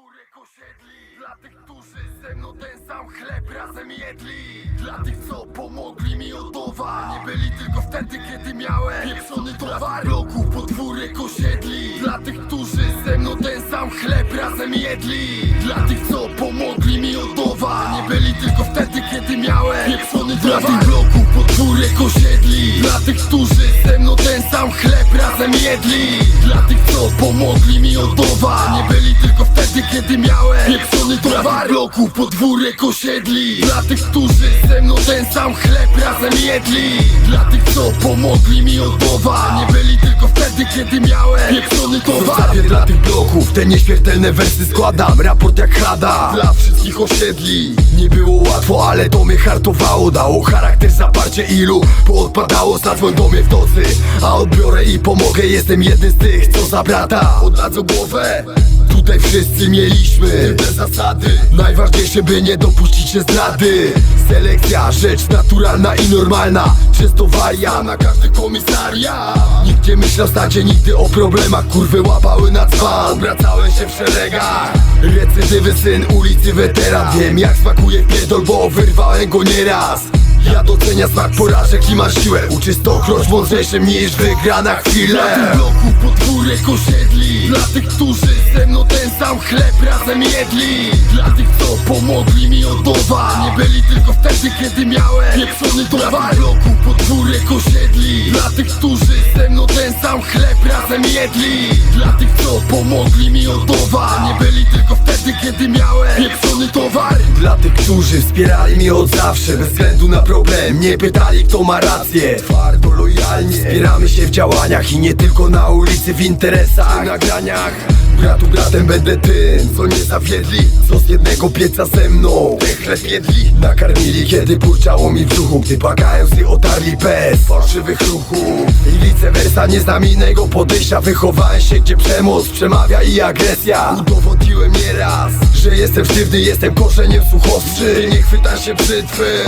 podwórek osiedli Dla tych, którzy ze mną ten sam chleb razem jedli. Dla tych, co pomogli mi odować Nie byli tylko wtedy, kiedy miałem pieprzony towar. Bloków podwórek osiedli Dla tych, którzy ze mną ten sam chleb razem jedli. Dla tych, co pomogli mi odować Nie byli tylko wtedy, kiedy miałem pieprzony towar. Dla tych bloków podwórek osiedli. Dla tych, którzy ze mną ten sam chleb razem jedli. Dla tych, co pomogli mi odować Nie byli tylko wtedy, kiedy miałem pieprzony towar. Bloków podwórek osiedli. Dla tych, którzy ze mną ten sam chleb razem jedli. Dla tych, co pomogli mi odować Nie byli tylko wtedy, kiedy miałem pieprzony towar. Zostawię dla tych bloków te nieśmiertelne wersy. Składam Raport jak Hada Dla wszystkich osiedli Nie było łatwo, ale to mnie hartowało. Dało charakter, zaparcie ilu Poodpadało zadzwoń do mnie w nocy A odbiorę i pomogę. Jestem jednym z tych, co za brata Oddadzą głowę Tutaj wszyscy mieliśmy te zasady. Najważniejsze by nie dopuścić się zdrady. Selekcja, rzecz naturalna i normalna. Często waria na każdy komisariat Nikt nie myślał stacie nigdy o problemach. Kurwy łapały na dzban. Obracałem się w szeregach. Recydywy syn ulicy weteran. Wiem jak smakuje pierdol, bo wyrwałem go nieraz ja docenia smak porażek i ma siłę. Uczy stokroć mądrzejszym niż wygra na chwilę Dla tych bloków podwórek osiedli Dla tych, którzy ze mną ten sam chleb razem jedli. Dla tych, co pomogli mi odować Nie byli tylko wtedy, kiedy miałem pieprzony towar. Dla tych bloków podwórek osiedli Dla tych, którzy ze mną ten sam chleb razem jedli. Dla tych, co pomogli mi odować Nie byli tylko wtedy, kiedy miałem pieprzony towar. Dla tych, którzy wspierali mnie od zawsze Bez względu na problem. Nie pytali kto ma rację. Twardo, lojalnie. Wspieramy się w działaniach I nie tylko na ulicy w interesach. W nagraniach. Bratu bratem będę tym, co nie zawiedli Co z jednego pieca ze mną. Ten chleb jedli Nakarmili kiedy burczało mi w brzuchu Gdy płakałem z otarli bez fałszywych ruchów. I vice versa nie znam innego podejścia. Wychowałem się gdzie przemoc przemawia i agresja. Udowodniłem nieraz, że jestem sztywny Jestem korzeniem suchostrzy Nie chwytam się brzytwy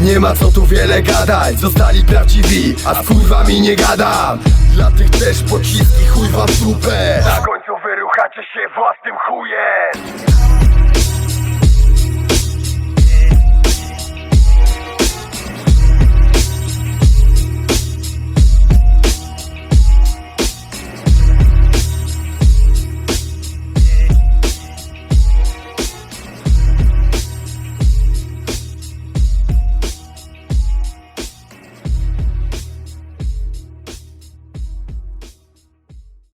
nie ma co tu wiele gadać, zostali prawdziwi, a z kurwami nie gadam. Dla tych też pociski chuj wam w dupę. Na końcu wyruchacie się własnym chujem